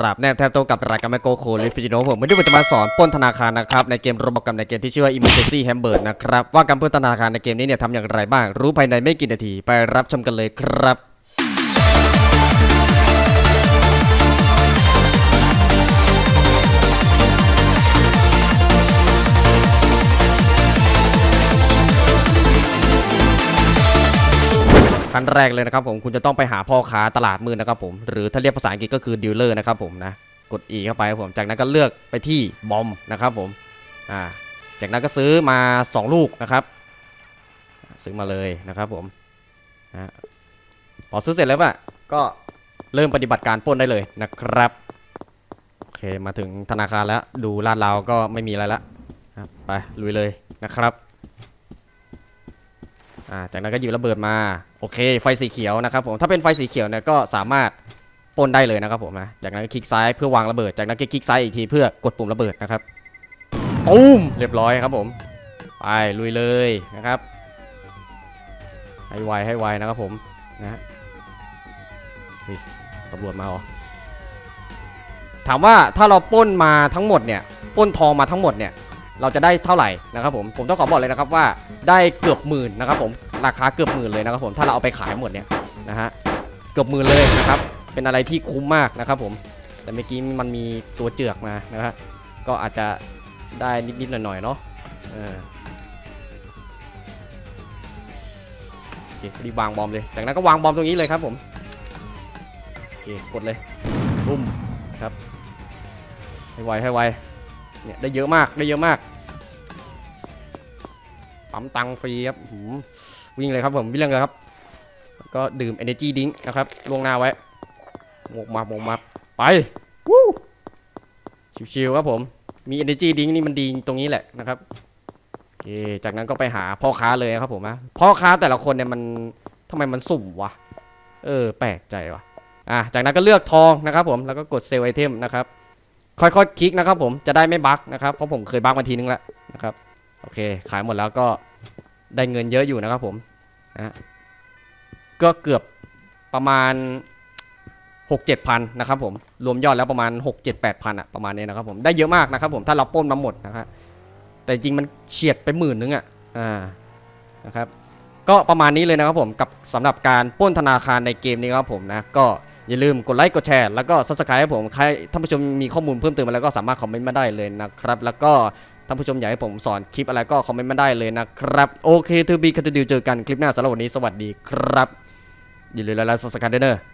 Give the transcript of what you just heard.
ราบแนบแทบโตกับรายการแมโกโคลิฟิจิโนผมวันนี้ผมจะมาสอนป้นธนาคารนะครับในเกมระบบกับในเกมที่ชื่อว่า Emergency Hamburg นะครับว่าการปล้นธนาคารในเกมนี้เนี่ยทำอย่างไรบ้างรู้ภายในไม่กี่นาทีไปรับชมกันเลยครับ ขั้นแรกเลยนะครับผมคุณจะต้องไปหาพ่อค้าตลาดมืดนะครับผมหรือถ้าเรียกภาษาอังกฤษก็คือดีลเลอร์นะครับผมนะกด E เข้าไปครับผมจากนั้นก็เลือกไปที่บอมนะครับผมอ่าจากนั้นก็ซื้อมา 2 ลูกนะครับซื้อมาเลยนะครับผมนะพอซื้อเสร็จแล้วอะก็เริ่มปฏิบัติการป้นได้เลยนะครับโอเคมาถึงธนาคารแล้วดูลาดเราก็ไม่มีอะไรละครับไปลุยเลยนะครับ อ่าจากนั้นก็หยิบระเบิดมาโอเค ไฟสีเขียวนะครับผมถ้าเป็นไฟสีเขียวเนี่ยก็สามารถปล้นได้เลยนะครับผมนะจากนั้นก็คลิกซ้ายเพื่อวางระเบิด จากนั้นก็คลิกซ้ายอีกทีเพื่อกดปุ่มระเบิดนะครับตูมเรียบร้อยครับผมไปลุยเลยนะครับ ให้ไวให้ไวนะครับผมนะฮะเฮ้ยตำรวจมาเหรอถามว่าถ้าเราปล้นมาทั้งหมดเนี่ยปล้นทองมาทั้งหมดเนี่ย เราจะได้เท่าไหร่นะครับผมผมต้องขอบอกเลยนะครับว่าได้เกือบหมื่นนะครับผมราคาเกือบหมื่นเลยนะครับผมถ้าเราเอาไปขายหมดเนี่ยนะฮะเกือบหมื่นเลยนะครับเป็นอะไรที่คุ้มมากนะครับผมแต่เมื่อกี้มันมีตัวเจือกมานะฮะก็อาจจะได้นิดๆหน่อยๆเนาะเออโอเครีบวางบอมเลยจากนั้นก็วางบอมตรงนี้เลยครับผมโอเคกดเลยปุ้มครับให้ไวให้ไวเนี่ยได้เยอะมากได้เยอะมาก ปั๊มตังฟรีครับหืมวิ่งเลยครับผมวิ่งเลยครับ ก็ดื่ม energy drink นะครับล่วงหน้าไว้หมกมาหมกมาไปวู้ชิวๆครับผมมี energy drink นี่มันดีตรงนี้แหละนะครับโอเคจากนั้นก็ไปหาพ่อค้าเลยครับผมนะพ่อค้าแต่ละคนเนี่ยมันทำไมมันสุ่มวะเออ แปลกใจวะอะจากนั้นก็เลือกทองนะครับผมแล้วก็กดเซลไอเทมนะครับค่อยๆคลิกนะครับผมจะได้ไม่บั๊กนะครับเพราะผมเคยบั๊กมาทีนึงแล้วนะครับ โอเค ขายหมดแล้วก็ได้เงินเยอะอยู่นะครับผมนะก็เกือบประมาณ 6 7พันนะครับผมรวมยอดแล้วประมาณ 6 7 8พันอะประมาณนี้นะครับผมได้เยอะมากนะครับผมถ้าเราป้นมาหมดนะครับแต่จริงมันเฉียดไปหมื่นนึงอะอ่านะครับก็ประมาณนี้เลยนะครับผมกับสำหรับการป้นธนาคารในเกมนี้ครับผมนะก็อย่าลืมกดไลค์กดแชร์แล้วก็ subscribe ให้ผมใครท่านผู้ชมมีข้อมูลเพิ่มเติมมาแล้วก็สามารถคอมเมนต์มาได้เลยนะครับ แล้วก็านผู้ชมอยากให้ผมสอนคลิปอะไรก็คอมเมนต์มาได้เลยนะครับ โอเคทูบีคัตดิวเจอกันคลิปหน้าสำหรับวันนี้สวัสดีครับอย่าลืมไลค์ subscribe ด้วยเนอะ